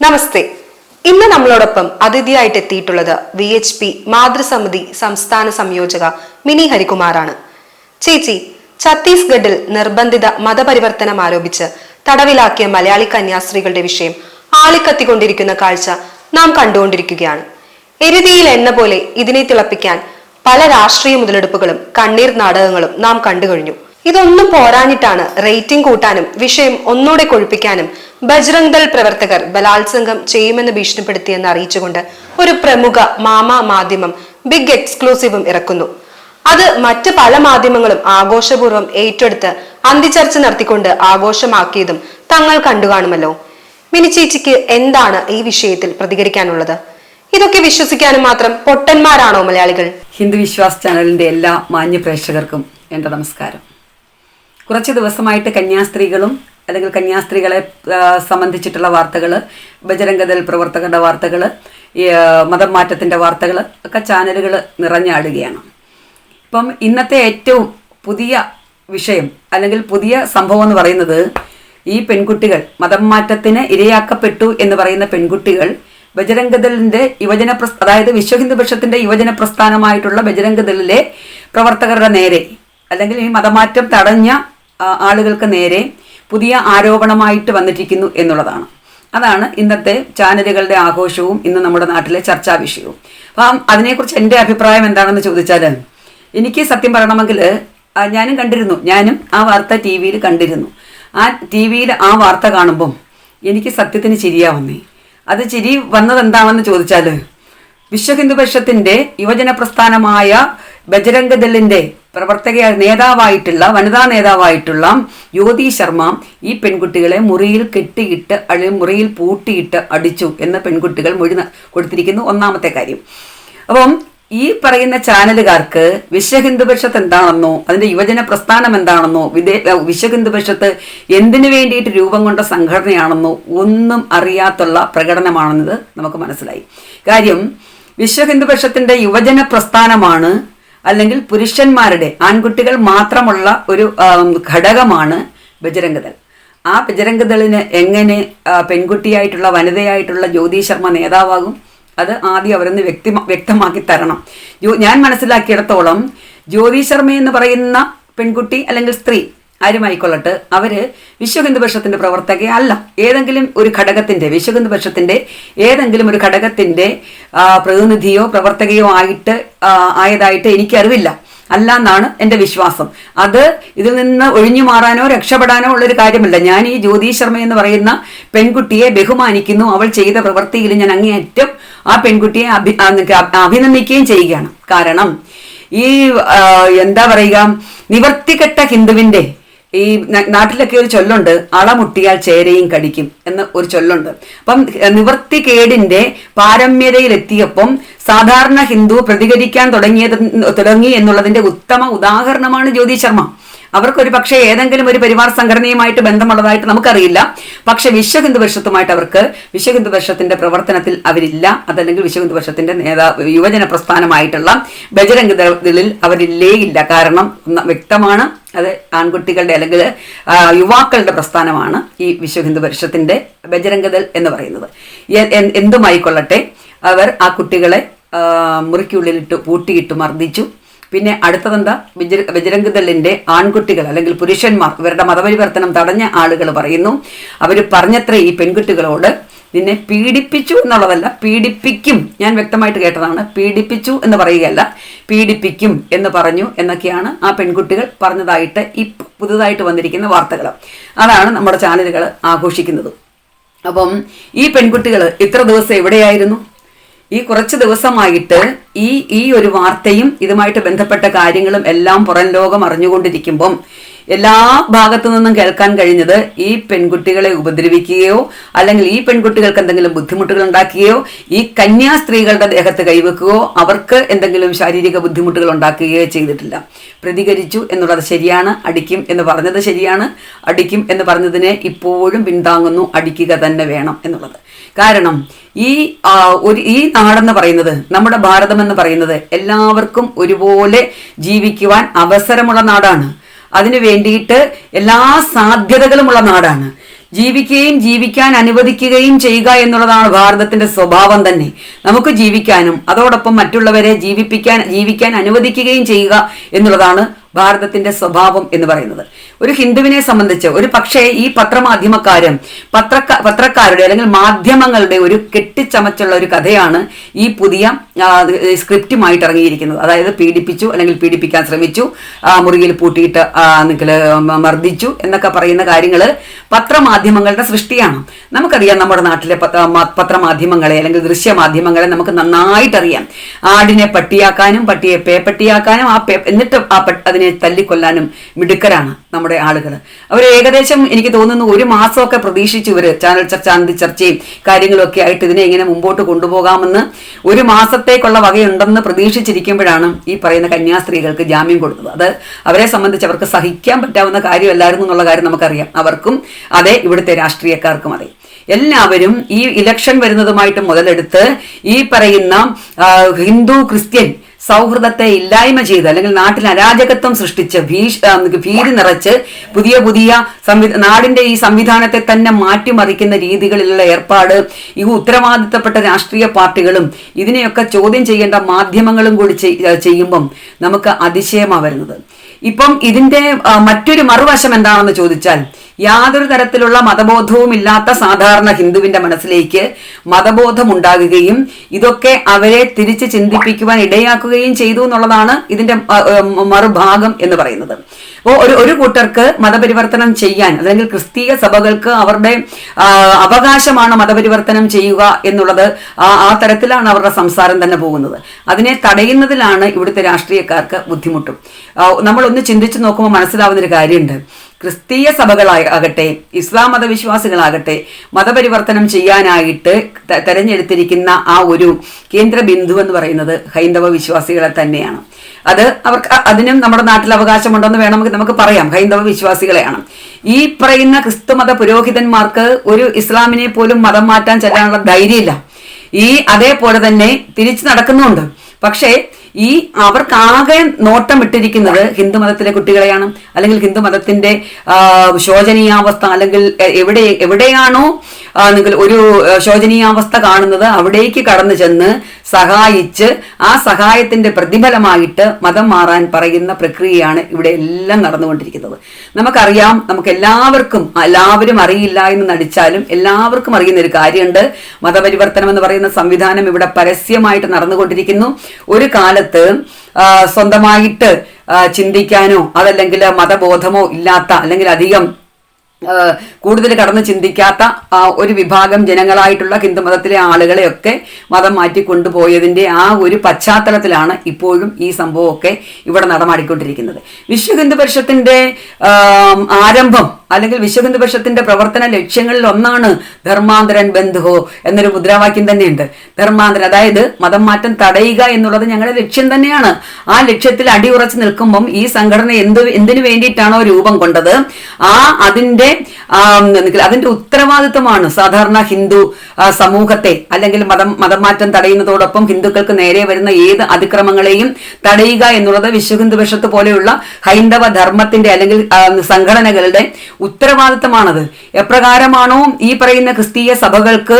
നമസ്തേ. ഇന്ന് നമ്മളോടൊപ്പം അതിഥിയായിട്ട് എത്തിയിട്ടുള്ളത് വി എച്ച് പി മാതൃസമിതി സംസ്ഥാന സംയോജക മിനി ഹരികുമാറാണ്. ചേച്ചി ഛത്തീസ്ഗഡിൽ നിർബന്ധിത മതപരിവർത്തനം ആരോപിച്ച് തടവിലാക്കിയ മലയാളി കന്യാസ്ത്രീകളുടെ വിഷയം ആളിക്കത്തിക്കൊണ്ടിരിക്കുന്ന കാഴ്ച നാം കണ്ടുകൊണ്ടിരിക്കുകയാണ്. എരുതിയിൽ എണ്ണ പോലെ ഇതിനെ തിളപ്പിക്കാൻ പല രാഷ്ട്രീയ മുതലെടുപ്പുകളും കണ്ണീർ നാടകങ്ങളും നാം കണ്ടു കഴിഞ്ഞു ഇതൊന്നും പോരാഞ്ഞിട്ടാണ് റേറ്റിംഗ് കൂട്ടാനും വിഷയം ഒന്നുകൂടെ കൊഴുപ്പിക്കാനും ബജ്രംഗ് ദൾ പ്രവർത്തകർ ബലാത്സംഗം ചെയ്യുമെന്ന് ഭീഷണിപ്പെടുത്തിയെന്ന് അറിയിച്ചുകൊണ്ട് ഒരു പ്രമുഖ മാമ മാധ്യമം ബിഗ് എക്സ്ക്ലൂസീവും ഇറക്കുന്നു. അത് മറ്റ് പല മാധ്യമങ്ങളും ആഘോഷപൂർവം ഏറ്റെടുത്ത് അന്തിചർച്ച നടത്തിക്കൊണ്ട് ആഘോഷമാക്കിയതും തങ്ങൾ കണ്ടുകാണുമല്ലോ. മിനി ചേച്ചിക്ക് എന്താണ് ഈ വിഷയത്തിൽ പ്രതികരിക്കാനുള്ളത്? ഇതൊക്കെ വിശ്വസിക്കാനും മാത്രം പൊട്ടന്മാരാണോ മലയാളികൾ? ഹിന്ദു വിശ്വാസ് ചാനലിന്റെ എല്ലാ മാന്യ പ്രേക്ഷകർക്കും എന്റെ നമസ്കാരം. കുറച്ച് ദിവസമായിട്ട് കന്യാസ്ത്രീകളും അല്ലെങ്കിൽ കന്യാസ്ത്രീകളെ സംബന്ധിച്ചിട്ടുള്ള വാർത്തകൾ ബജരംഗദൽ പ്രവർത്തകരുടെ വാർത്തകൾ മതം മാറ്റത്തിന്റെ വാർത്തകൾ ഒക്കെ ചാനലുകൾ നിറഞ്ഞാടുകയാണ്. ഇപ്പം ഇന്നത്തെ ഏറ്റവും പുതിയ വിഷയം അല്ലെങ്കിൽ പുതിയ സംഭവം എന്ന് പറയുന്നത് ഈ പെൺകുട്ടികൾ മതം മാറ്റത്തിന് ഇരയാക്കപ്പെട്ടു എന്ന് പറയുന്ന പെൺകുട്ടികൾ ബജരംഗദളിന്റെ യുവജന പ്രസ് അതായത് വിശ്വ ഹിന്ദു പക്ഷത്തിന്റെ യുവജന പ്രസ്ഥാനമായിട്ടുള്ള ബജരംഗദളിലെ പ്രവർത്തകരുടെ നേരെ അല്ലെങ്കിൽ ഈ മതമാറ്റം തടഞ്ഞ ആളുകൾക്ക് നേരെ പുതിയ ആരോപണമായിട്ട് വന്നിരിക്കുന്നു എന്നുള്ളതാണ്. അതാണ് ഇന്നത്തെ ചാനലുകളുടെ ആഘോഷവും ഇന്ന് നമ്മുടെ നാട്ടിലെ ചർച്ചാ വിഷയവും. അപ്പം അതിനെക്കുറിച്ച് എന്റെ അഭിപ്രായം എന്താണെന്ന് ചോദിച്ചാൽ എനിക്ക് സത്യം പറയണമെങ്കിൽ ഞാനും കണ്ടിരുന്നു ഞാനും ആ വാർത്ത ടി വിയിൽ കണ്ടിരുന്നു. ആ ടി വിയിൽ ആ വാർത്ത കാണുമ്പം എനിക്ക് സത്യത്തിന് ചിരിയാ വന്നേ. അത് ചിരി വന്നത് എന്താണെന്ന് ചോദിച്ചാൽ വിശ്വഹിന്ദു പരിഷത്തിന്റെ യുവജന പ്രസ്ഥാനമായ ബജരംഗ ദളിന്റെ പ്രവർത്തക നേതാവായിട്ടുള്ള വനിതാ നേതാവായിട്ടുള്ള ജ്യോതി ശർമ്മ ഈ പെൺകുട്ടികളെ മുറിയിൽ കെട്ടിയിട്ട് അല്ലെങ്കിൽ മുറിയിൽ പൂട്ടിയിട്ട് അടിച്ചു എന്ന പെൺകുട്ടികൾ മൊഴി കൊടുത്തിരിക്കുന്നു ഒന്നാമത്തെ കാര്യം. അപ്പം ഈ പറയുന്ന ചാനലുകാർക്ക് വിശ്വഹിന്ദുപക്ഷത്ത് എന്താണെന്നോ അതിന്റെ യുവജന പ്രസ്ഥാനം എന്താണെന്നോ വിദേ വിശ്വഹിന്ദുപക്ഷത്ത് എന്തിനു വേണ്ടിയിട്ട് രൂപം കൊണ്ട സംഘടനയാണെന്നോ ഒന്നും അറിയാത്തുള്ള പ്രകടനമാണെന്നത് നമുക്ക് മനസ്സിലായി. കാര്യം വിശ്വഹിന്ദുപക്ഷത്തിന്റെ യുവജന പ്രസ്ഥാനമാണ് അല്ലെങ്കിൽ പുരുഷന്മാരുടെ ആൺകുട്ടികൾ മാത്രമുള്ള ഒരു ഘടകമാണ് ബജരംഗദൾ. ആ ബജരംഗദളിന് എങ്ങനെ പെൺകുട്ടിയായിട്ടുള്ള വനിതയായിട്ടുള്ള ജ്യോതി ശർമ്മ നേതാവാകും? അത് ആദ്യം അവരൊന്ന് വ്യക്തി വ്യക്തമാക്കി തരണം. ഞാൻ മനസ്സിലാക്കിയിടത്തോളം ജ്യോതി ശർമ്മ എന്ന് പറയുന്ന പെൺകുട്ടി അല്ലെങ്കിൽ സ്ത്രീ ആരുമായിക്കൊള്ളട്ടെ അവർ വിശ്വഹിന്ദുപക്ഷത്തിന്റെ പ്രവർത്തക അല്ല. ഏതെങ്കിലും ഒരു ഘടകത്തിന്റെ വിശ്വഹിന്ദുപക്ഷത്തിന്റെ ഹിന്ദു ഏതെങ്കിലും ഒരു ഘടകത്തിന്റെ പ്രതിനിധിയോ പ്രവർത്തകയോ ആയിട്ട് ആയതായിട്ട് എനിക്കറിവില്ല. അല്ല എന്നാണ് എന്റെ വിശ്വാസം. അത് ഇതിൽ നിന്ന് ഒഴിഞ്ഞു മാറാനോ രക്ഷപ്പെടാനോ ഉള്ളൊരു കാര്യമല്ല. ഞാൻ ഈ ജ്യോതി ശർമ്മ എന്ന് പറയുന്ന പെൺകുട്ടിയെ ബഹുമാനിക്കുന്നു. അവൾ ചെയ്ത പ്രവൃത്തിയിൽ ഞാൻ അങ്ങേയറ്റം ആ പെൺകുട്ടിയെ അഭി- അഭിനന്ദിക്കുകയും ചെയ്യുകയാണ്. കാരണം ഈ എന്താ പറയുക നിവർത്തികെട്ട ഹിന്ദുവിന്റെ ഈ നാട്ടിലൊക്കെ ഒരു ചൊല്ലുണ്ട് അളമുട്ടിയാൽ ചേരയും കടിക്കും എന്ന് ഒരു ചൊല്ലുണ്ട്. അപ്പം നിവർത്തികേടിന്റെ പാരമ്യതയിലെത്തിയപ്പം സാധാരണ ഹിന്ദു പ്രതികരിക്കാൻ തുടങ്ങിയത് തുടങ്ങി എന്നുള്ളതിന്റെ ഉത്തമ ഉദാഹരണമാണ് ജ്യോതി ശർമ്മ. അവർക്കൊരു പക്ഷേ ഏതെങ്കിലും ഒരു പരിവാർ സംഘടനയുമായിട്ട് ബന്ധമുള്ളതായിട്ട് നമുക്കറിയില്ല. പക്ഷെ വിശ്വ ഹിന്ദു പരിഷത്തുമായിട്ട് അവർക്ക് വിശ്വ ഹിന്ദു പരിഷത്തിന്റെ പ്രവർത്തനത്തിൽ അവരില്ല. അതല്ലെങ്കിൽ വിശ്വ ഹിന്ദു പരിഷത്തിന്റെ നേതാ യുവജന പ്രസ്ഥാനമായിട്ടുള്ള ബജരംഗ ദളിൽ അവരില്ലേ ഇല്ല. കാരണം വ്യക്തമാണ് അത് ആൺകുട്ടികളുടെ അല്ലെങ്കിൽ യുവാക്കളുടെ പ്രസ്ഥാനമാണ് ഈ വിശ്വ ഹിന്ദു പരിഷത്തിന്റെ ബജരംഗദൽ എന്ന് പറയുന്നത്. എന്തുമായിക്കൊള്ളട്ടെ അവർ ആ കുട്ടികളെ മുറിക്കുള്ളിലിട്ട് പൂട്ടിയിട്ട് മർദ്ദിച്ചു. പിന്നെ അടുത്തതെന്താ? ബജ- ബജരംഗ് ദളിന്റെ ആൺകുട്ടികൾ അല്ലെങ്കിൽ പുരുഷന്മാർ ഇവരുടെ മതപരിവർത്തനം തടഞ്ഞ ആളുകൾ പറയുന്നു. അവർ പറഞ്ഞത്ര ഈ പെൺകുട്ടികളോട് നിന്നെ പീഡിപ്പിച്ചു എന്നുള്ളതല്ല പീഡിപ്പിക്കും. ഞാൻ വ്യക്തമായിട്ട് കേട്ടതാണ് പീഡിപ്പിച്ചു എന്ന് പറയുകയല്ല പീഡിപ്പിക്കും എന്ന് പറഞ്ഞു എന്നൊക്കെയാണ് ആ പെൺകുട്ടികൾ പറഞ്ഞതായിട്ട് ഈ പുതുതായിട്ട് വന്നിരിക്കുന്ന വാർത്തകൾ. അതാണ് നമ്മുടെ ചാനലുകൾ ആഘോഷിക്കുന്നത്. അപ്പം ഈ പെൺകുട്ടികൾ ഇത്ര ദിവസം എവിടെയായിരുന്നു? ഈ കുറച്ച് ദിവസമായിട്ട് ഈ ഈ ഒരു വാർത്തയും ഇതുമായിട്ട് ബന്ധപ്പെട്ട കാര്യങ്ങളും എല്ലാം പുറം ലോകം അറിഞ്ഞുകൊണ്ടിരിക്കുമ്പം എല്ലാ ഭാഗത്തു നിന്നും കേൾക്കാൻ കഴിഞ്ഞത് ഈ പെൺകുട്ടികളെ ഉപദ്രവിക്കുകയോ അല്ലെങ്കിൽ ഈ പെൺകുട്ടികൾക്ക് എന്തെങ്കിലും ബുദ്ധിമുട്ടുകൾ ഉണ്ടാക്കുകയോ ഈ കന്യാസ്ത്രീകളുടെ ദേഹത്ത് കൈവെക്കുകയോ അവർക്ക് എന്തെങ്കിലും ശാരീരിക ബുദ്ധിമുട്ടുകൾ ഉണ്ടാക്കുകയോ ചെയ്തിട്ടില്ല. പ്രതികരിച്ചു എന്നുള്ളത് ശരിയാണ് അടിക്കും എന്ന് പറഞ്ഞത് ശരിയാണ് അടിക്കും എന്ന് പറഞ്ഞതിനെ ഇപ്പോഴും പിന്താങ്ങുന്നു അടിക്കുക തന്നെ വേണം എന്നുള്ളത്. കാരണം ഈ ഒരു ഈ നാടെന്ന് പറയുന്നത് നമ്മുടെ ഭാരതം എന്ന് പറയുന്നത് എല്ലാവർക്കും ഒരുപോലെ ജീവിക്കുവാൻ അവസരമുള്ള നാടാണ്. അതിനു വേണ്ടിയിട്ട് എല്ലാ സാധ്യതകളുമുള്ള നാടാണ്. ജീവിക്കുകയും ജീവിക്കാൻ അനുവദിക്കുകയും ചെയ്യുക എന്നുള്ളതാണ് ഭാരതത്തിന്റെ സ്വഭാവം തന്നെ. നമുക്ക് ജീവിക്കാനും അതോടൊപ്പം മറ്റുള്ളവരെ ജീവിപ്പിക്കാൻ ജീവിക്കാൻ അനുവദിക്കുകയും ചെയ്യുക എന്നുള്ളതാണ് ഭാരതത്തിന്റെ സ്വഭാവം എന്ന് പറയുന്നത്. ഒരു ഹിന്ദുവിനെ സംബന്ധിച്ച് ഒരു പക്ഷേ ഈ പത്രമാധ്യമക്കാരും പത്രക്ക പത്രക്കാരുടെ അല്ലെങ്കിൽ മാധ്യമങ്ങളുടെ ഒരു കെട്ടിച്ചമച്ചുള്ള ഒരു കഥയാണ് ഈ പുതിയ സ്ക്രിപ്റ്റുമായിട്ട് ഇറങ്ങിയിരിക്കുന്നത്. അതായത് പീഡിപ്പിച്ചു അല്ലെങ്കിൽ പീഡിപ്പിക്കാൻ ശ്രമിച്ചു മുറിയിൽ പൂട്ടിയിട്ട് ആ, മർദ്ദിച്ചു എന്നൊക്കെ പറയുന്ന കാര്യങ്ങൾ പത്രമാധ്യമങ്ങളുടെ സൃഷ്ടിയാണ്. നമുക്കറിയാം നമ്മുടെ നാട്ടിലെ പത്രമാധ്യമങ്ങളെ അല്ലെങ്കിൽ ദൃശ്യമാധ്യമങ്ങളെ നമുക്ക് നന്നായിട്ടറിയാം. ആടിനെ പട്ടിയാക്കാനും പട്ടിയെ പേപ്പട്ടിയാക്കാനും ആ എന്നിട്ട് ആ പ- അതിനെ തല്ലിക്കൊല്ലാനും മിടുക്കരാണ് നമ്മുടെ ആളുകൾ അവർ ഏകദേശം എനിക്ക് തോന്നുന്നു ഒരു മാസമൊക്കെ പ്രതീക്ഷിച്ചു ഇവർ ചാനൽ ചർച്ച അന്തി ചർച്ചയും കാര്യങ്ങളൊക്കെ ആയിട്ട് ഇതിനെ എങ്ങനെ മുമ്പോട്ട് കൊണ്ടുപോകാമെന്ന് ഒരു മാസത്തേക്കുള്ള വകയുണ്ടെന്ന് പ്രതീക്ഷിച്ചിരിക്കുമ്പോഴാണ് ഈ പറയുന്ന കന്യാസ്ത്രീകൾക്ക് ജാമ്യം കൊടുത്തത്. അത് അവരെ സംബന്ധിച്ച് അവർക്ക് സഹിക്കാൻ പറ്റാവുന്ന കാര്യമല്ലായിരുന്നു എന്നുള്ള കാര്യം നമുക്കറിയാം. അവർക്കും അതെ ഇവിടുത്തെ രാഷ്ട്രീയക്കാർക്കും അതെ. എല്ലാവരും ഈ ഇലക്ഷൻ വരുന്നതുമായിട്ട് മുതലെടുത്ത് ഈ പറയുന്ന ഹിന്ദു ക്രിസ്ത്യൻ സൗഹൃദത്തെ ഇല്ലായ്മ ചെയ്ത് അല്ലെങ്കിൽ നാട്ടിൽ അരാജകത്വം സൃഷ്ടിച്ച് ഭീഷ് ഭീതി നിറച്ച് പുതിയ പുതിയ നാടിന്റെ ഈ സംവിധാനത്തെ തന്നെ മാറ്റിമറിക്കുന്ന രീതികളിലുള്ള ഏർപ്പാട് ഈ ഉത്തരവാദിത്തപ്പെട്ട രാഷ്ട്രീയ പാർട്ടികളും ഇതിനെയൊക്കെ ചോദ്യം ചെയ്യേണ്ട മാധ്യമങ്ങളും കൂടി ചെയ്- ചെയ്യുമ്പം നമുക്ക് അതിശയമാണ് വരുന്നത്. ഇപ്പം ഇതിന്റെ മറ്റൊരു മറുവശം എന്താണെന്ന് ചോദിച്ചാൽ യാതൊരു തരത്തിലുള്ള മതബോധവും ഇല്ലാത്ത സാധാരണ ഹിന്ദുവിന്റെ മനസ്സിലേക്ക് മതബോധം ഉണ്ടാകുകയും ഇതൊക്കെ അവരെ തിരിച്ച് ചിന്തിപ്പിക്കുവാൻ ഇടയാക്കുകയും ചെയ്തു എന്നുള്ളതാണ് ഇതിന്റെ മറുഭാഗം എന്ന് പറയുന്നത്. അപ്പോൾ ഒരു ഒരു കൂട്ടർക്ക് മതപരിവർത്തനം ചെയ്യാൻ അല്ലെങ്കിൽ ക്രിസ്തീയ സഭകൾക്ക് അവരുടെ അവകാശമാണ് മതപരിവർത്തനം ചെയ്യുക എന്നുള്ളത് ആ തരത്തിലാണ് അവരുടെ സംസാരം തന്നെ പോകുന്നത്. അതിനെ തടയുന്നതിലാണ് ഇവിടുത്തെ രാഷ്ട്രീയക്കാർക്ക് ബുദ്ധിമുട്ടും. നമ്മളൊന്ന് ചിന്തിച്ചു നോക്കുമ്പോൾ മനസ്സിലാവുന്ന ഒരു കാര്യമുണ്ട്. ക്രിസ്തീയ സഭകളാകട്ടെ ഇസ്ലാം മതവിശ്വാസികളാകട്ടെ മതപരിവർത്തനം ചെയ്യാനായിട്ട് തെരഞ്ഞെടുത്തിരിക്കുന്ന ആ ഒരു കേന്ദ്ര ബിന്ദു എന്ന് പറയുന്നത് ഹൈന്ദവ വിശ്വാസികളെ തന്നെയാണ്. അത് അവർക്ക് അതിനും നമ്മുടെ നാട്ടിൽ അവകാശമുണ്ടെന്ന് വേണമെങ്കിൽ നമുക്ക് പറയാം. ഹൈന്ദവ വിശ്വാസികളെയാണ്. ഈ പറയുന്ന ക്രിസ്തുമത പുരോഹിതന്മാർക്ക് ഒരു ഇസ്ലാമിനെ പോലും മതം മാറ്റാൻ ചെല്ലാനുള്ള ധൈര്യമില്ല. ഈ അതേപോലെ തന്നെ തിരിച്ചു നടക്കുന്നുണ്ട്. പക്ഷേ ഈ അവർക്കാകെ നോട്ടം ഇട്ടിരിക്കുന്നത് ഹിന്ദുമതത്തിലെ കുട്ടികളെയാണ്. അല്ലെങ്കിൽ ഹിന്ദുമതത്തിന്റെ ശോചനീയാവസ്ഥ അല്ലെങ്കിൽ എവിടെ എവിടെയാണോ നിങ്ങൾ ഒരു ശോചനീയാവസ്ഥ കാണുന്നത് അവിടേക്ക് കടന്നു ചെന്ന് സഹായിച്ച് ആ സഹായത്തിന്റെ പ്രതിഫലമായിട്ട് മതം മാറാൻ പറയുന്ന പ്രക്രിയയാണ് ഇവിടെ എല്ലാം നടന്നുകൊണ്ടിരിക്കുന്നത്. നമുക്കറിയാം നമുക്ക് എല്ലാവർക്കും എല്ലാവരും അറിയില്ല എന്ന് നടിച്ചാലും എല്ലാവർക്കും അറിയുന്ന ഒരു കാര്യമുണ്ട്. മതപരിവർത്തനം എന്ന് പറയുന്ന സംവിധാനം ഇവിടെ പരസ്യമായിട്ട് നടന്നുകൊണ്ടിരിക്കുന്നു. ഒരു കാലത്ത് സ്വന്തമായിട്ട് ചിന്തിക്കാനോ അതല്ലെങ്കിൽ മതബോധമോ ഇല്ലാത്ത അല്ലെങ്കിൽ അധികം കൂടുതൽ കടന്ന് ചിന്തിക്കാത്ത ഒരു വിഭാഗം ജനങ്ങളായിട്ടുള്ള ഹിന്ദുമതത്തിലെ ആളുകളെയൊക്കെ മതം മാറ്റി കൊണ്ടുപോയതിന്റെ ആ ഒരു പശ്ചാത്തലത്തിലാണ് ഇപ്പോഴും ഈ സംഭവമൊക്കെ ഇവിടെ നടമാടിക്കൊണ്ടിരിക്കുന്നത്. വിശ്വ ഹിന്ദു പരിഷത്തിന്റെ ആരംഭം അല്ലെങ്കിൽ വിശ്വഹിന്ദുപക്ഷത്തിന്റെ പ്രവർത്തന ലക്ഷ്യങ്ങളിൽ ഒന്നാണ് ധർമാന്തരൻ ബന്ധുഹോ എന്നൊരു മുദ്രാവാക്യം തന്നെയുണ്ട്. ധർമാന്തരൻ അതായത് മതം മാറ്റം തടയുക എന്നുള്ളത് ഞങ്ങളുടെ ലക്ഷ്യം തന്നെയാണ്. ആ ലക്ഷ്യത്തിൽ അടിയുറച്ച് നിൽക്കുമ്പം ഈ സംഘടന എന്ത് എന്തിനു വേണ്ടിയിട്ടാണോ രൂപം കൊണ്ടത്? ആ അതിന്റെ അതിന്റെ ഉത്തരവാദിത്വമാണ് സാധാരണ ഹിന്ദു സമൂഹത്തെ അല്ലെങ്കിൽ മതം മതമാറ്റം തടയുന്നതോടൊപ്പം ഹിന്ദുക്കൾക്ക് നേരെ വരുന്ന ഏത് അതിക്രമങ്ങളെയും തടയുക എന്നുള്ളത് വിശ്വഹിന്ദുപക്ഷത്ത് പോലെയുള്ള ഹൈന്ദവ ധർമ്മത്തിന്റെ അല്ലെങ്കിൽ സംഘടനകളുടെ ഉത്തരവാദിത്തമാണത്. എപ്രകാരമാണോ ഈ പറയുന്ന ക്രിസ്തീയ സഭകൾക്ക്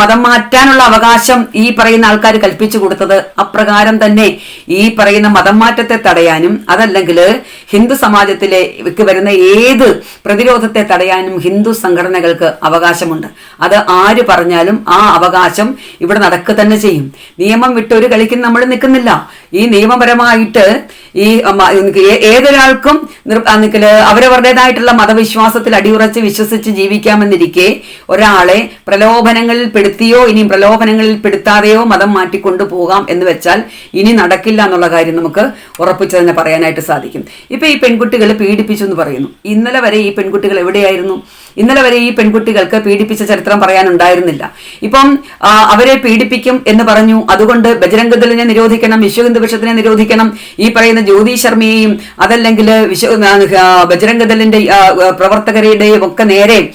മതം മാറ്റാനുള്ള അവകാശം ഈ പറയുന്ന ആൾക്കാർ കൽപ്പിച്ചു കൊടുത്തത്? അപ്രകാരം തന്നെ ഈ പറയുന്ന മതം മാറ്റത്തെ തടയാനും അതല്ലെങ്കിൽ ഹിന്ദു സമാജത്തിലേക്ക് വരുന്ന ഏത് പ്രതിരോധത്തെ തടയാനും ഹിന്ദു സംഘടനകൾക്ക് അവകാശമുണ്ട്. അത് ആര് പറഞ്ഞാലും ആ അവകാശം ഇവിടെ നടക്കുക തന്നെ ചെയ്യും. നിയമം വിട്ടൊരു കളിക്കും നമ്മൾ നിൽക്കുന്നില്ല. ഈ നിയമപരമായിട്ട് ഈ ഏതൊരാൾക്കും അവരവരുടേതായിട്ടുള്ള ആ അവരവരുടേതായിട്ടുള്ള അടിയുറച്ച് വിശ്വസിച്ച് ജീവിക്കാമെന്നിരിക്കെ ഒരാളെ പ്രലോഭനങ്ങളിൽ പെടുത്തിയോ ഇനി പ്രലോഭനങ്ങളിൽ പെടുത്താതെയോ മതം മാറ്റിക്കൊണ്ടു പോകാം എന്ന് വെച്ചാൽ ഇനി നടക്കില്ല എന്നുള്ള കാര്യം നമുക്ക് ഉറപ്പിച്ചു തന്നെ പറയാനായിട്ട് സാധിക്കും. ഇപ്പൊ ഈ പെൺകുട്ടികൾ പീഡിപ്പിച്ചു എന്ന് പറയുന്നു. ഇന്നലെ വരെ ഈ പെൺകുട്ടികൾ എവിടെയായിരുന്നു? ഇന്നലെ വരെ ഈ പെൺകുട്ടികൾക്ക് പീഡിപ്പിച്ച ചരിത്രം പറയാനുണ്ടായിരുന്നില്ല. ഇപ്പം അവരെ പീഡിപ്പിക്കും എന്ന് പറഞ്ഞു. അതുകൊണ്ട് ബജരംഗദളിനെ നിരോധിക്കണം വിശ്വ ഹിന്ദു പരിഷത്തിനെ നിരോധിക്കണം. ഈ പറയുന്ന ജ്യോതി ശർമ്മയെയും അതല്ലെങ്കിൽ വിശ്വ ബജരംഗദളിന്റെ പ്രവർത്തകരുടെയും ഒക്കെ നേരെ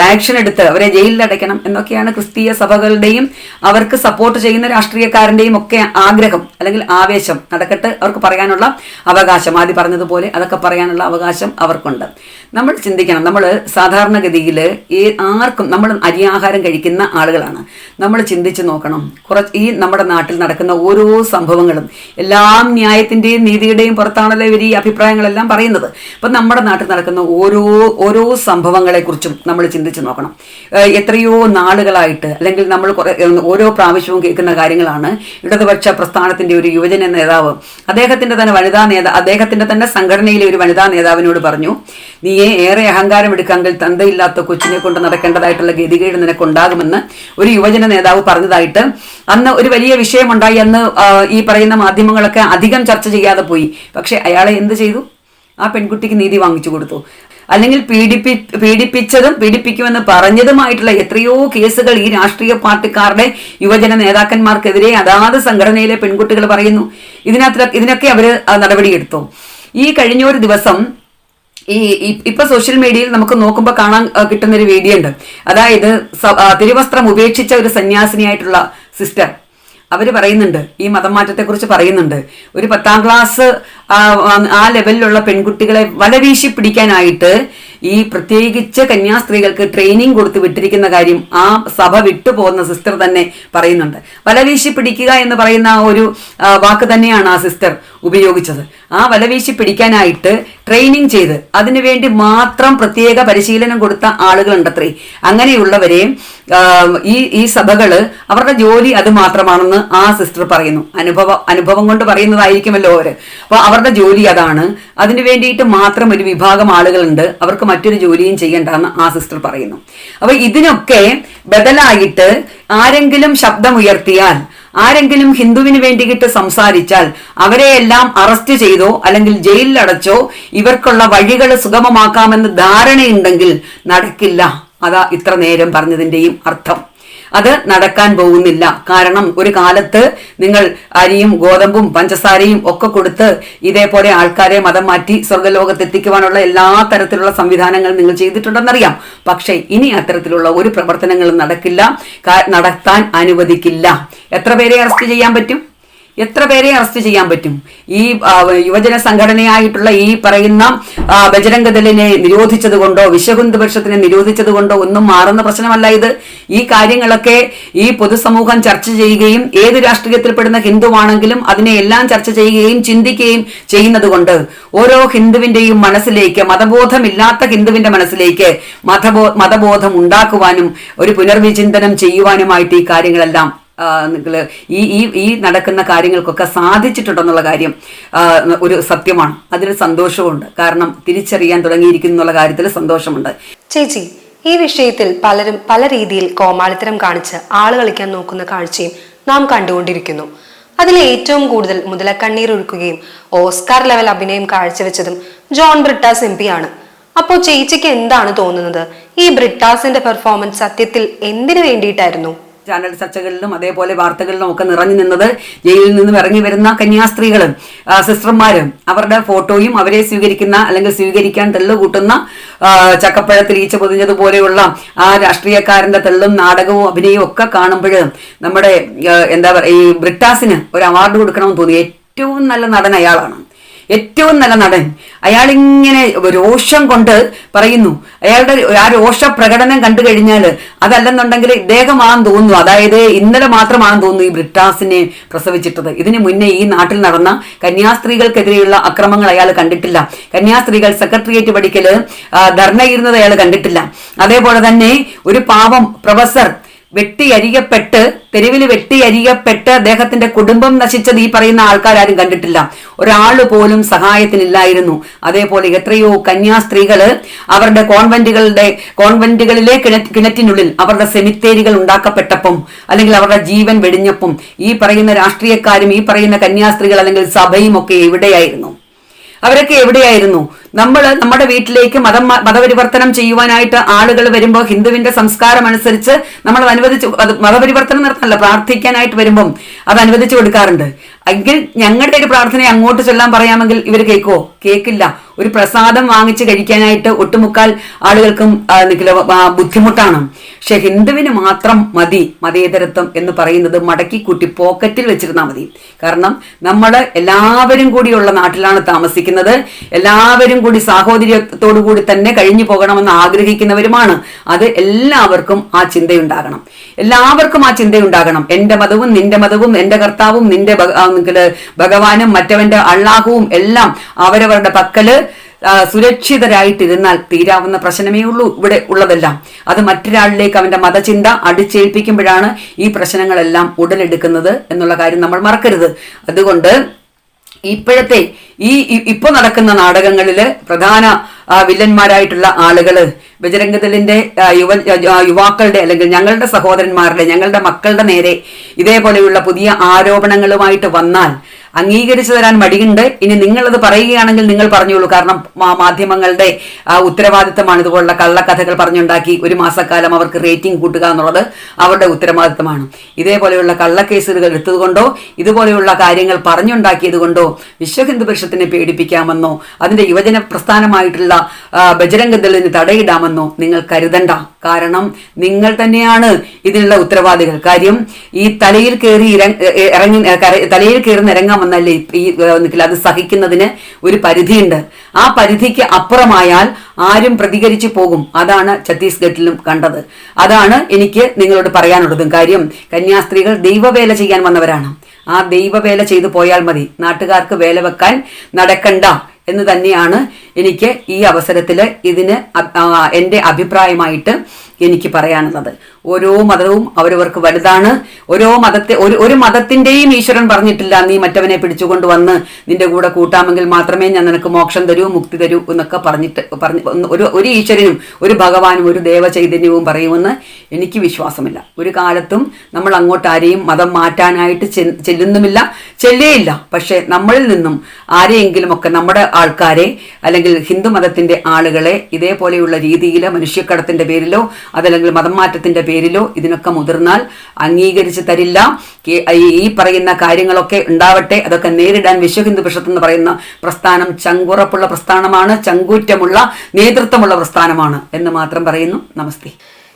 ആക്ഷൻ എടുത്ത് അവരെ ജയിലിൽ അടയ്ക്കണം എന്നൊക്കെയാണ് ക്രിസ്തീയ സഭകളുടെയും അവർക്ക് സപ്പോർട്ട് ചെയ്യുന്ന രാഷ്ട്രീയക്കാരന്റെയും ഒക്കെ ആഗ്രഹം അല്ലെങ്കിൽ ആവേശം. നടക്കട്ടെ അവർക്ക് പറയാനുള്ള അവകാശം. ആദ്യം പറഞ്ഞതുപോലെ അതൊക്കെ പറയാനുള്ള അവകാശം അവർക്കുണ്ട്. നമ്മൾ ചിന്തിക്കണം. നമ്മൾ സാധാരണഗതിയിൽ ഈ ആർക്കും നമ്മൾ അരിയാഹാരം കഴിക്കുന്ന ആളുകളാണ്. നമ്മൾ ചിന്തിച്ച് നോക്കണം. കുറച്ച് ഈ നമ്മുടെ നാട്ടിൽ നടക്കുന്ന ഓരോ സംഭവങ്ങളും എല്ലാം ന്യായത്തിന്റെയും നീതിയുടെയും പുറത്താണല്ലോ ഇവർ ഈ അഭിപ്രായങ്ങളെല്ലാം പറയുന്നത്. അപ്പം നമ്മുടെ നാട്ടിൽ നടക്കുന്ന ഓരോ ഓരോ സംഭവങ്ങളെക്കുറിച്ചും നമ്മൾ ചിന്തിച്ച് നോക്കണം. എത്രയോ നാളുകളായിട്ട് അല്ലെങ്കിൽ നമ്മൾ ഓരോ പ്രാവശ്യവും കേൾക്കുന്ന കാര്യങ്ങളാണ് ഇടതുപക്ഷ പ്രസ്ഥാനത്തിന്റെ ഒരു യുവജന നേതാവ് അദ്ദേഹത്തിന്റെ തന്നെ വനിതാ നേതാ അദ്ദേഹത്തിന്റെ തന്നെ സംഘടനയിലെ ഒരു വനിതാ നേതാവിനോട് പറഞ്ഞു നീയെ ഏറെ അഹങ്കാരം എടുക്കാമെങ്കിൽ തന്തയില്ലാത്ത കൊച്ചിനെ കൊണ്ട് നടക്കേണ്ടതായിട്ടുള്ള ഗതികേട് നിനക്കുണ്ടാകുമെന്ന് ഒരു യുവജന നേതാവ് പറഞ്ഞതായിട്ട് അന്ന് ഒരു വലിയ വിഷയമുണ്ടായി. അന്ന് ഈ പറയുന്ന മാധ്യമങ്ങളൊക്കെ അധികം ചർച്ച ചെയ്യാതെ പോയി. പക്ഷെ അയാളെ എന്ത് ചെയ്തു? ആ പെൺകുട്ടിക്ക് നീതി വാങ്ങിച്ചു കൊടുത്തു. അല്ലെങ്കിൽ പീഡിപ്പി പീഡിപ്പിച്ചതും പീഡിപ്പിക്കുമെന്ന് പറഞ്ഞതുമായിട്ടുള്ള എത്രയോ കേസുകൾ ഈ രാഷ്ട്രീയ പാർട്ടിക്കാരുടെ യുവജന നേതാക്കന്മാർക്കെതിരെ അതാത് സംഘടനയിലെ പെൺകുട്ടികൾ പറയുന്നു. ഇതിനകത്ത് ഇതിനൊക്കെ അവർ നടപടിയെടുത്തു. ഈ കഴിഞ്ഞ ഒരു ദിവസം ഈ ഇപ്പൊ സോഷ്യൽ മീഡിയയിൽ നമുക്ക് നോക്കുമ്പോൾ കാണാൻ കിട്ടുന്ന ഒരു വീഡിയോ ഉണ്ട് അതായത് തിരുവസ്ത്രം ഉപേക്ഷിച്ച ഒരു സന്യാസിനിയായിട്ടുള്ള സിസ്റ്റർ. അവർ പറയുന്നുണ്ട് ഈ മതം മാറ്റത്തെക്കുറിച്ച് പറയുന്നുണ്ട്. ഒരു പത്താം ക്ലാസ് ആ ലെവലിലുള്ള പെൺകുട്ടികളെ വലവീശി പിടിക്കാനായിട്ട് ഈ പ്രത്യേകിച്ച് കന്യാസ്ത്രീകൾക്ക് ട്രെയിനിങ് കൊടുത്ത് വിട്ടിരിക്കുന്ന കാര്യം ആ സഭ വിട്ടുപോകുന്ന സിസ്റ്റർ തന്നെ പറയുന്നുണ്ട്. വലവീശി പിടിക്കുക എന്ന് പറയുന്ന ഒരു വാക്ക് തന്നെയാണ് ആ സിസ്റ്റർ ഉപയോഗിച്ചത്. ആ വലവീശി പിടിക്കാനായിട്ട് ട്രെയിനിങ് ചെയ്ത് അതിനുവേണ്ടി മാത്രം പ്രത്യേക പരിശീലനം കൊടുത്ത ആളുകളുണ്ടത്രേ. അങ്ങനെയുള്ളവരെ ഈ ഈ സഭകൾ അവരുടെ ജോലി അത് മാത്രമാണെന്ന് ആ സിസ്റ്റർ പറയുന്നു. അനുഭവ അനുഭവം കൊണ്ട് പറയുന്നതായിരിക്കുമല്ലോ അവർ. അപ്പൊ അവരുടെ ജോലി അതാണ്. അതിനു വേണ്ടിയിട്ട് മാത്രം ഒരു വിഭാഗം ആളുകളുണ്ട്. അവർക്ക് മറ്റൊരു ജോലിയും ചെയ്യണ്ടെന്ന് ആ സിസ്റ്റർ പറയുന്നു. അപ്പൊ ഇതിനൊക്കെ ബദലായിട്ട് ആരെങ്കിലും ശബ്ദമുയർത്തിയാൽ ആരെങ്കിലും ഹിന്ദുവിന് വേണ്ടിയിട്ട് സംസാരിച്ചാൽ അവരെയെല്ലാം അറസ്റ്റ് ചെയ്തോ അല്ലെങ്കിൽ ജയിലിൽ അടച്ചോ ഇവർക്കുള്ള വഴികൾ സുഗമമാക്കാമെന്ന് ധാരണയുണ്ടെങ്കിൽ നടക്കില്ല. അതാ ഇത്ര നേരം പറഞ്ഞതിന്റെയും അർത്ഥം. അത് നടക്കാൻ പോകുന്നില്ല. കാരണം ഒരു കാലത്ത് നിങ്ങൾ അരിയും ഗോതമ്പും പഞ്ചസാരയും ഒക്കെ കൊടുത്ത് ഇതേപോലെ ആൾക്കാരെ മതം മാറ്റി സ്വർഗലോകത്തെത്തിക്കുവാനുള്ള എല്ലാ തരത്തിലുള്ള സംവിധാനങ്ങൾ നിങ്ങൾ ചെയ്തിട്ടുണ്ടെന്നറിയാം. പക്ഷേ ഇനി അത്തരത്തിലുള്ള ഒരു പ്രവർത്തനങ്ങളും നടക്കില്ല. നടത്താൻ അനുവദിക്കില്ല. എത്ര പേരെ അറസ്റ്റ് ചെയ്യാൻ പറ്റും? എത്ര പേരെ അറസ്റ്റ് ചെയ്യാൻ പറ്റും? ഈ യുവജന സംഘടനയായിട്ടുള്ള ഈ പറയുന്ന ആ, ബജരംഗ ദളിനെ നിരോധിച്ചത് കൊണ്ടോ വിശ്വഹിന്ദു പരിഷത്തിനെ നിരോധിച്ചത് കൊണ്ടോ ഒന്നും മാറുന്ന പ്രശ്നമല്ല ഇത്. ഈ കാര്യങ്ങളൊക്കെ ഈ പൊതുസമൂഹം ചർച്ച ചെയ്യുകയും ഏത് രാഷ്ട്രീയത്തിൽപ്പെടുന്ന ഹിന്ദുവാണെങ്കിലും അതിനെ എല്ലാം ചർച്ച ചെയ്യുകയും ചിന്തിക്കുകയും ചെയ്യുന്നത് കൊണ്ട് ഓരോ ഹിന്ദുവിന്റെയും മനസ്സിലേക്ക് മതബോധമില്ലാത്ത ഹിന്ദുവിന്റെ മനസ്സിലേക്ക് മതബോ മതബോധം ഉണ്ടാക്കുവാനും ഒരു പുനർവിചിന്തനം ചെയ്യുവാനുമായിട്ട് ഈ കാര്യങ്ങളെല്ലാം ആ, നിങ്ങൾ ഈ ഈ ഈ നടക്കുന്ന കാര്യങ്ങൾക്കൊക്കെ സാധിച്ചിട്ടുണ്ടെന്നുള്ള കാര്യം ഒരു സത്യമാണ്. അതിൽ സന്തോഷമുണ്ട് കാരണം തിരിച്ചറിയാൻ തുടങ്ങിയിരിക്കുന്നു എന്നുള്ള കാര്യത്തിൽ സന്തോഷമുണ്ട്. ചേച്ചി ഈ വിഷയത്തിൽ പലരും പല രീതിയിൽ കോമാളിത്തരം കാണിച്ച് ആൾ കളിക്കാൻ നോക്കുന്ന കാഴ്ചയും നാം കണ്ടുകൊണ്ടിരിക്കുന്നു. അതിൽ ഏറ്റവും കൂടുതൽ മുതലക്കണ്ണീർ ഒഴുക്കുകയും ഓസ്കാർ ലെവൽ അഭിനയം കാഴ്ചവെച്ചതും ജോൺ ബ്രിട്ടാസ് എം ആണ്. അപ്പോൾ ചേച്ചിക്ക് എന്താണ് തോന്നുന്നത്? ഈ ബ്രിട്ടാസിന്റെ പെർഫോമൻസ് സത്യത്തിൽ എന്തിനു വേണ്ടിയിട്ടായിരുന്നു? ചാനൽ ചർച്ചകളിലും അതേപോലെ വാർത്തകളിലും ഒക്കെ നിറഞ്ഞു നിന്നത് ജയിലിൽ നിന്നും ഇറങ്ങി വരുന്ന കന്യാസ്ത്രീകളും സിസ്റ്റർമാരും അവരുടെ ഫോട്ടോയും അവരെ സ്വീകരിക്കുന്ന അല്ലെങ്കിൽ സ്വീകരിക്കാൻ തെള്ളു കൂട്ടുന്ന ചക്കപ്പഴത്തിൽ ഈച്ച പൊതിഞ്ഞതുപോലെയുള്ള ആ രാഷ്ട്രീയക്കാരന്റെ തെള്ളും നാടകവും അഭിനയവും ഒക്കെ കാണുമ്പോൾ നമ്മുടെ എന്താ പറയുക ഈ ബ്രിട്ടാസിന് ഒരു അവാർഡ് കൊടുക്കണമെന്ന് തോന്നി. ഏറ്റവും നല്ല നടൻ അയാളാണ്. ഏറ്റവും നല്ല നടൻ. അയാൾ ഇങ്ങനെ രോഷം കൊണ്ട് പറയുന്നു. അയാളുടെ ആ രോഷ പ്രകടനം കണ്ടു കഴിഞ്ഞാൽ അതല്ലെന്നുണ്ടെങ്കിൽ ഇദ്ദേഹമാണെന്ന് തോന്നുന്നു. അതായത് ഇന്നലെ മാത്രമാണെന്ന് തോന്നുന്നു ഈ ബ്രിട്ടാസിനെ പ്രസവിച്ചിട്ടത്. ഇതിനു മുന്നേ ഈ നാട്ടിൽ നടന്ന കന്യാസ്ത്രീകൾക്കെതിരെയുള്ള അക്രമങ്ങൾ അയാൾ കണ്ടിട്ടില്ല. കന്യാസ്ത്രീകൾ സെക്രട്ടേറിയറ്റ് പഠിക്കൽ ധർണയിരുന്നത് അയാൾ കണ്ടിട്ടില്ല. അതേപോലെ തന്നെ ഒരു പാവം പ്രൊഫസർ വെട്ടിയരിയപ്പെട്ട് തെരുവിൽ വെട്ടിയരികപ്പെട്ട് അദ്ദേഹത്തിന്റെ കുടുംബം നശിച്ചത് ഈ പറയുന്ന ആൾക്കാരും കണ്ടിട്ടില്ല. ഒരാൾ പോലും സഹായത്തിനില്ലായിരുന്നു. അതേപോലെ എത്രയോ കന്യാസ്ത്രീകൾ അവരുടെ കോൺവെന്റുകളുടെ കോൺവെന്റുകളിലെ കിണ- കിണറ്റിനുള്ളിൽ അവരുടെ സെമിത്തേരികൾ ഉണ്ടാക്കപ്പെട്ടപ്പം അല്ലെങ്കിൽ അവരുടെ ജീവൻ വെടിഞ്ഞപ്പം ഈ പറയുന്ന രാഷ്ട്രീയക്കാരും ഈ പറയുന്ന കന്യാസ്ത്രീകൾ അല്ലെങ്കിൽ സഭയും ഒക്കെ എവിടെയായിരുന്നു? അവരൊക്കെ എവിടെയായിരുന്നു? നമ്മൾ നമ്മുടെ വീട്ടിലേക്ക് മതം മതപരിവർത്തനം ചെയ്യുവാനായിട്ട് ആളുകൾ വരുമ്പോൾ ഹിന്ദുവിന്റെ സംസ്കാരം അനുസരിച്ച് നമ്മൾ അനുവദിച്ച് മതപരിവർത്തനം നടത്തല്ല പ്രാർത്ഥിക്കാനായിട്ട് വരുമ്പം അത് അനുവദിച്ചു കൊടുക്കാറുണ്ട്. എങ്കിൽ ഞങ്ങളുടെ ഒരു പ്രാർത്ഥനയെ അങ്ങോട്ട് ചൊല്ലാൻ പറയാമെങ്കിൽ ഇവർ കേൾക്കുവോ കേൾക്കില്ല ഒരു പ്രസാദം വാങ്ങിച്ച് കഴിക്കാനായിട്ട് ഒട്ടുമുക്കാൽ ആളുകൾക്കും ബുദ്ധിമുട്ടാണ്. പക്ഷെ ഹിന്ദുവിന് മാത്രം മതി മതേതരത്വം എന്ന് പറയുന്നത് മടക്കി കൂട്ടി പോക്കറ്റിൽ വെച്ചിരുന്നാൽ മതി. കാരണം നമ്മൾ എല്ലാവരും കൂടിയുള്ള നാട്ടിലാണ് താമസിക്കുന്നത്. എല്ലാവരും കൂടി സാഹോദര്യത്തോടു കൂടി തന്നെ കഴിഞ്ഞു പോകണമെന്ന് ആഗ്രഹിക്കുന്നവരുമാണ്. അത് എല്ലാവർക്കും ആ ചിന്തയുണ്ടാകണം. എല്ലാവർക്കും ആ ചിന്തയുണ്ടാകണം. എന്റെ മതവും നിന്റെ മതവും എന്റെ കർത്താവും നിന്റെ ഭഗവാനും മറ്റവന്റെ അള്ളാഹുവും എല്ലാം അവരവരുടെ പക്കൽ സുരക്ഷിതരായിട്ടിരുന്നാൽ തീരാവുന്ന പ്രശ്നമേ ഉള്ളൂ ഇവിടെ ഉള്ളതെല്ലാം. അത് മറ്റൊരാളിലേക്ക് അവന്റെ മതചിന്ത അടിച്ചേൽപ്പിക്കുമ്പോഴാണ് ഈ പ്രശ്നങ്ങളെല്ലാം ഉടലെടുക്കുന്നത് എന്നുള്ള കാര്യം നമ്മൾ മറക്കരുത്. അതുകൊണ്ട് ഇപ്പോഴത്തെ ഈ ഇപ്പൊ നടക്കുന്ന നാടകങ്ങളിൽ പ്രധാന വില്ലന്മാരായിട്ടുള്ള ആളുകൾ ബജരംഗദലിന്റെ യുവ യുവാക്കളുടെ അല്ലെങ്കിൽ ഞങ്ങളുടെ സഹോദരന്മാരുടെ ഞങ്ങളുടെ മക്കളുടെ നേരെ ഇതേപോലെയുള്ള പുതിയ ആരോപണങ്ങളുമായിട്ട് വന്നാൽ അംഗീകരിച്ചു തരാൻ മടിയുണ്ട്. ഇനി നിങ്ങളത് പറയുകയാണെങ്കിൽ നിങ്ങൾ പറഞ്ഞോളൂ. കാരണം മാധ്യമങ്ങളുടെ ഉത്തരവാദിത്തമാണ് ഇതുപോലുള്ള കള്ളക്കഥകൾ പറഞ്ഞുണ്ടാക്കി ഒരു മാസക്കാലം അവർക്ക് റേറ്റിംഗ് കൂട്ടുക എന്നുള്ളത് അവരുടെ ഉത്തരവാദിത്തമാണ്. ഇതേപോലെയുള്ള കള്ളക്കേസുകൾ എടുത്തതുകൊണ്ടോ ഇതുപോലെയുള്ള കാര്യങ്ങൾ പറഞ്ഞുണ്ടാക്കിയത് കൊണ്ടോ വിശ്വ ഹിന്ദു പരിഷത്തിനെ പേടിപ്പിക്കാമെന്നോ അതിന്റെ യുവജന പ്രസ്ഥാനമായിട്ടുള്ള ആ, ബജരംഗ തടയിടാമെന്നോ നിങ്ങൾ കരുതണ്ട. കാരണം നിങ്ങൾ തന്നെയാണ് ഇതിനുള്ള ഉത്തരവാദികൾ. കാര്യം ഈ തലയിൽ കയറി ഇറങ്ങി തലയിൽ കയറി ഇറങ്ങാൻ വന്നല്ലേ ഈ ഒന്നുകിൽ അത് സഹിക്കുന്നതിന് ഒരു പരിധിയുണ്ട്. ആ പരിധിക്ക് അപ്പുറമായാൽ ആരും പ്രതികരിച്ചു പോകും. അതാണ് ഛത്തീസ്ഗഡിലും കണ്ടത്. അതാണ് എനിക്ക് നിങ്ങളോട് പറയാനുള്ളതും കാര്യം. കന്യാസ്ത്രീകൾ ദൈവവേല ചെയ്യാൻ വന്നവരാണ്. ആ ദൈവവേല ചെയ്തു പോയാൽ മതി. നാട്ടുകാർക്ക് വേല വെക്കാൻ നടക്കണ്ട എന്ന് തന്നെയാണ് എനിക്ക് ഈ അവസരത്തിൽ ഇതിന് എന്റെ അഭിപ്രായമായിട്ട് എനിക്ക് പറയാനുള്ളത്. ഓരോ മതവും അവരവർക്ക് വലുതാണ്. ഓരോ മതത്തെ ഒരു ഒരു മതത്തിന്റെയും ഈശ്വരൻ പറഞ്ഞിട്ടില്ല നീ മറ്റവനെ പിടിച്ചുകൊണ്ട് വന്ന് നിന്റെ കൂടെ കൂട്ടാമെങ്കിൽ മാത്രമേ ഞാൻ നിനക്ക് മോക്ഷം തരൂ മുക്തി തരൂ എന്നൊക്കെ പറഞ്ഞിട്ട് പറഞ്ഞ് ഒരു ഒരു ഈശ്വരനും ഒരു ഭഗവാനും ഒരു ദേവചൈതന്യവും പറയുമെന്ന് എനിക്ക് വിശ്വാസമില്ല. ഒരു കാലത്തും നമ്മൾ അങ്ങോട്ട് ആരെയും മതം മാറ്റാനായിട്ട് ചെല്ലുന്നുമില്ല ചെല്ലേയില്ല. പക്ഷേ നമ്മളിൽ നിന്നും ആരെയെങ്കിലുമൊക്കെ നമ്മുടെ ആൾക്കാരെ അല്ലെങ്കിൽ ഹിന്ദു മതത്തിന്റെ ആളുകളെ ഇതേപോലെയുള്ള രീതിയിൽ മനുഷ്യക്കടത്തിന്റെ പേരിലോ അതല്ലെങ്കിൽ മതം മാറ്റത്തിന്റെ പേരിലോ ഇതിനൊക്കെ മുതിർന്നാൽ അംഗീകരിച്ച് തരില്ല. ഈ- പറയുന്ന കാര്യങ്ങളൊക്കെ ഉണ്ടാവട്ടെ. അതൊക്കെ നേരിടാൻ വിശ്വ ഹിന്ദു പരിഷത്ത് എന്ന് പറയുന്ന പ്രസ്ഥാനം ചങ്കുറപ്പുള്ള പ്രസ്ഥാനമാണ് ചങ്കൂറ്റമുള്ള നേതൃത്വമുള്ള പ്രസ്ഥാനമാണ് എന്ന് മാത്രം പറയുന്നു. നമസ്തേ.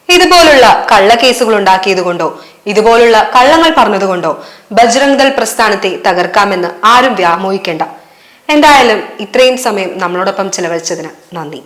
ഇതുപോലുള്ള കള്ളക്കേസുകൾ ഉണ്ടാക്കിയതുകൊണ്ടോ ഇതുപോലുള്ള കള്ളങ്ങൾ പറഞ്ഞതുകൊണ്ടോ ബജ്രംഗ് ദൾ പ്രസ്ഥാനത്തെ തകർക്കാമെന്ന് ആരും വ്യാമോഹിക്കേണ്ട. എന്തായാലും ഇത്രയും സമയം നമ്മളോടൊപ്പം ചെലവഴിച്ചതിന് നന്ദി.